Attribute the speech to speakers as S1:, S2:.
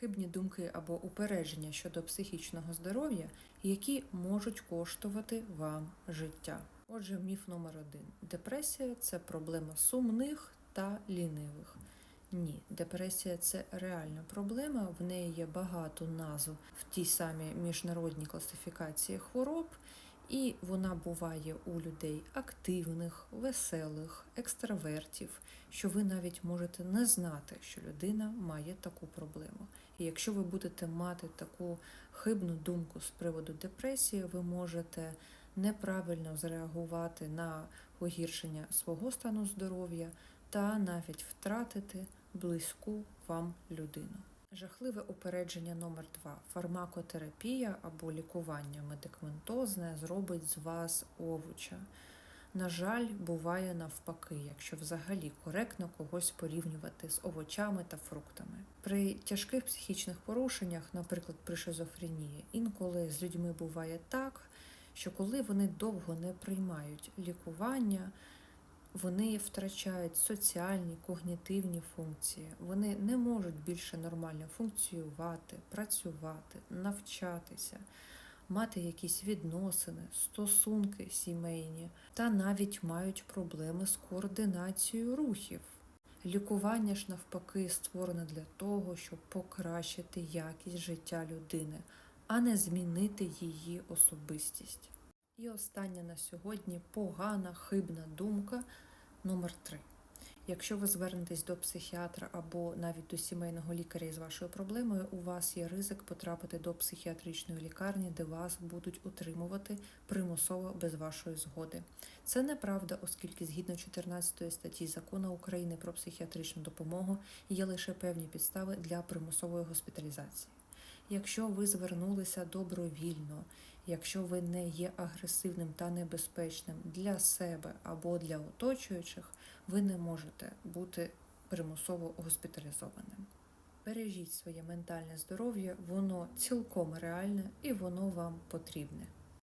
S1: хибні думки або упередження щодо психічного здоров'я, які можуть коштувати вам життя. Отже, міф номер один: депресія це проблема сумних та лінивих. Ні, депресія це реальна проблема. В неї є багато назв в тій самій міжнародній класифікації хвороб, і вона буває у людей активних, веселих, екстравертів, що ви навіть можете не знати, що людина має таку проблему. І якщо ви будете мати таку хибну думку з приводу депресії, ви можете неправильно зреагувати на погіршення свого стану здоров'я та навіть втратити близьку вам людину. Жахливе упередження номер 2 Фармакотерапія або лікування медикаментозне зробить з вас овоча. На жаль, буває навпаки, якщо взагалі коректно когось порівнювати з овочами та фруктами. При тяжких психічних порушеннях, наприклад, при шизофренії, інколи з людьми буває так, що коли вони довго не приймають лікування, вони втрачають соціальні когнітивні функції, вони не можуть більше нормально функціювати, працювати, навчатися, мати якісь відносини, стосунки сімейні та навіть мають проблеми з координацією рухів. Лікування ж навпаки створене для того, щоб покращити якість життя людини, а не змінити її особистість. І остання на сьогодні погана хибна думка номер 3 Якщо ви звернетесь до психіатра або навіть до сімейного лікаря із вашою проблемою, у вас є ризик потрапити до психіатричної лікарні, де вас будуть утримувати примусово без вашої згоди. Це неправда, оскільки згідно 14 статті закону України про психіатричну допомогу є лише певні підстави для примусової госпіталізації. Якщо ви звернулися добровільно, якщо ви не є агресивним та небезпечним для себе або для оточуючих, ви не можете бути примусово госпіталізованим. Бережіть своє ментальне здоров'я, воно цілком реальне і воно вам потрібне.